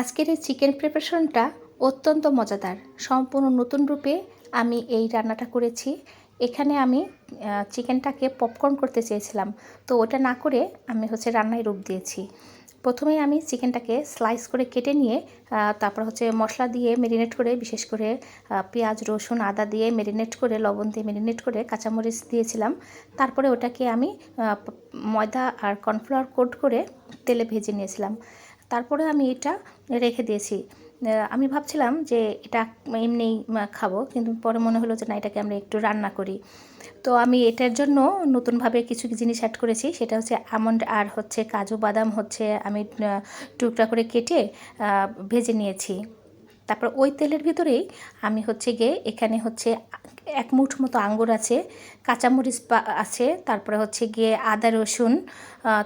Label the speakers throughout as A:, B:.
A: আজকের এই চিকেন প্রিপারেশনটা অত্যন্ত মজাদার। সম্পূর্ণ নতুন রূপে আমি এই রান্নাটা করেছি। এখানে আমি চিকেনটাকে পপকর্ন করতে চেয়েছিলাম। তো ওটা না করে আমি হচ্ছে রান্নায় রূপ দিয়েছি। প্রথমে আমি চিকেনটাকে স্লাইস করে কেটে নিয়ে তারপর হচ্ছে মশলা দিয়ে মেরিনেট করে, বিশেষ করে পেঁয়াজ, রসুন, আদা দিয়ে মেরিনেট করে, লবণ দিয়ে মেরিনেট করে, কাঁচামরিচ দিয়েছিলাম। তারপরে ওটাকে আমি ময়দা আর কর্নফ্লাওয়ার কোট করে তেলে ভেজে নিয়েছিলাম। তারপরে আমি এটা রেখে দিয়েছি। আমি ভাবছিলাম যে এটা এমনিই খাব, কিন্তু পরে মনে হলো যে না, এটাকে আমরা একটু রান্না করি। তো আমি এটার জন্য নতুনভাবে কিছু জিনিস অ্যাড করেছি, সেটা হচ্ছে আমন্ড আর হচ্ছে কাজু বাদাম হচ্ছে আমি টুকরা করে কেটে ভেজে নিয়েছি। তারপর ওই তেলের ভিতরেই আমি হচ্ছে গিয়ে এখানে হচ্ছে এক মুঠ মতো আঙ্গুর আছে, কাঁচামরিচ আছে, তারপরে হচ্ছে গিয়ে আদা, রসুন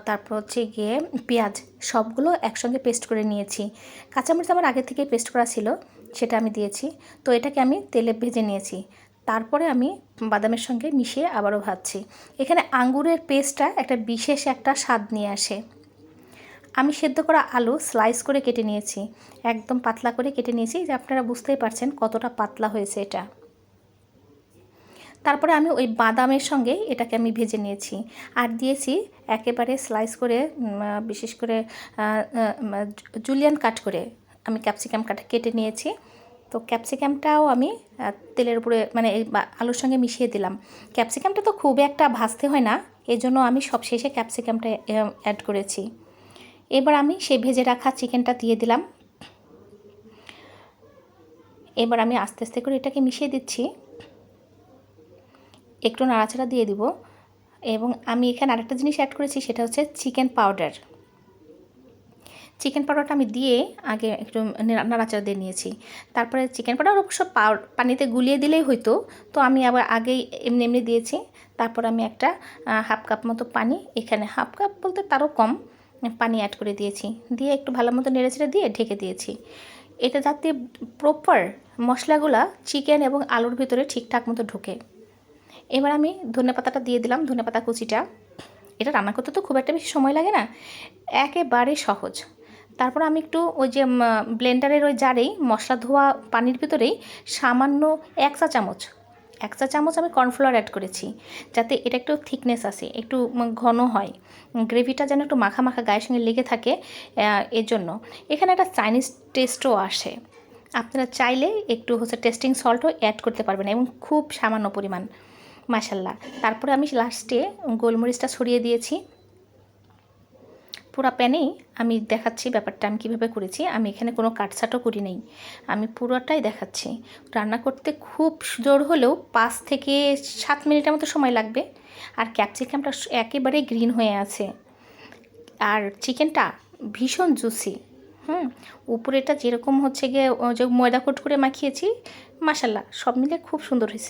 A: তারপর হচ্ছে গিয়ে পেঁয়াজ, সবগুলো একসঙ্গে পেস্ট করে নিয়েছি। কাঁচামরিচ আমার আগে থেকে পেস্ট করা ছিল, সেটা আমি দিয়েছি। তো এটাকে আমি তেলে ভেজে নিয়েছি। তারপরে আমি বাদামের সঙ্গে মিশিয়ে আবারও ভাজছি। এখানে আঙ্গুরের পেস্টটা একটা বিশেষ একটা স্বাদ নিয়ে আসে। আমি সেদ্ধ করা আলু স্লাইস করে কেটে নিয়েছি। একদম পাতলা করে কেটে নিয়েছি, যে আপনারা বুঝতেই পারছেন কতটা পাতলা হয়েছে এটা। তারপরে আমি ওই বাদামের সঙ্গে এটাকে আমি ভেজে নিয়েছি। আর দিয়েছি একেবারে স্লাইস করে বিশেষ করে জুলিয়ান কাট করে আমি ক্যাপসিকাম কাটা কেটে নিয়েছি। তো ক্যাপসিকামটাও আমি তেলের উপরে মানে এই আলুর সঙ্গে মিশিয়ে দিলাম। ক্যাপসিকামটা তো খুব একটা ভাজতে হয় না এই জন্য আমি সব শেষে ক্যাপসিকামটা অ্যাড করেছি। এবার আমি সেই ভেজে রাখা চিকেনটা দিয়ে দিলাম। এবার আমি আস্তে আস্তে করে এটাকে মিশিয়ে দিচ্ছি। একটু নাড়াচাড়া দিয়ে দিব। এবং আমি এখানে আরেকটা জিনিস অ্যাড করেছি, সেটা হচ্ছে চিকেন পাউডার চিকেন পাউডারটা আমি দিয়ে আগে একটু নাড়াচাড়া দিয়ে নিয়েছি। তারপরে চিকেন পাউডার অবশ্য পানিতে গুলিয়ে দিলেই হইতো। তো আমি আবার আগেই এমনি এমনি দিয়েছি। তারপর আমি একটা হাফ কাপ মতো পানি, এখানে হাফ কাপ বলতে তারও কম, পানি অ্যাড করে দিয়েছি। দিয়ে একটু ভালো মতো নেড়েচেড়ে দিয়ে ঢেকে দিয়েছি। এটা যাতে প্রপার মশলাগুলা চিকেন এবং আলুর ভিতরে ঠিকঠাক মতো ঢোকে। এবার আমি ধনে পাতাটা দিয়ে দিলাম, ধনে পাতা কুচিটা। এটা রান্না করতে তো খুব একটা বেশি সময় লাগে না, একেবারে সহজ। তারপর আমি একটু ওই যে ব্লেন্ডারের ওই জারেই মশলা ধোয়া পানির ভিতরেই সামান্য এক চা চামচ, এক চা চামচ আমি কর্নফ্লাওয়ার অ্যাড করেছি, যাতে এটা একটু থিকনেস আসে, একটু ঘন হয়। গ্রেভিটা যেন একটু মাখা মাখা গায়ের সঙ্গে লেগে থাকে এর জন্য। এখানে একটা চাইনিজ টেস্টও আসে। আপনারা চাইলে একটু হচ্ছে টেস্টিং সল্টও অ্যাড করতে পারবেন এবং খুব সামান্য পরিমাণ। মাসাল্লাহ তারপরে আমি লাস্টে গোলমরিচটা ছড়িয়ে দিয়েছি। পুরো প্যানেই আমি দেখাচ্ছি ব্যাপারটা, আমি কীভাবে করেছি। আমি এখানে কোনো কাটছাটও করি নেই। আমি পুরোটাই দেখাচ্ছি। রান্না করতে খুব জোর হলেও পাঁচ থেকে সাত মিনিটের মতো সময় লাগবে। আর ক্যাপসিকামটা একেবারে গ্রিন হয়ে আছে। আর চিকেনটা ভীষণ জুসি হুম? উপরেটা যেরকম হচ্ছে গিয়ে যে ময়দা কোট করে মাখিয়েছি মাসাল্লাহ সব মিলে খুব সুন্দর হয়েছে।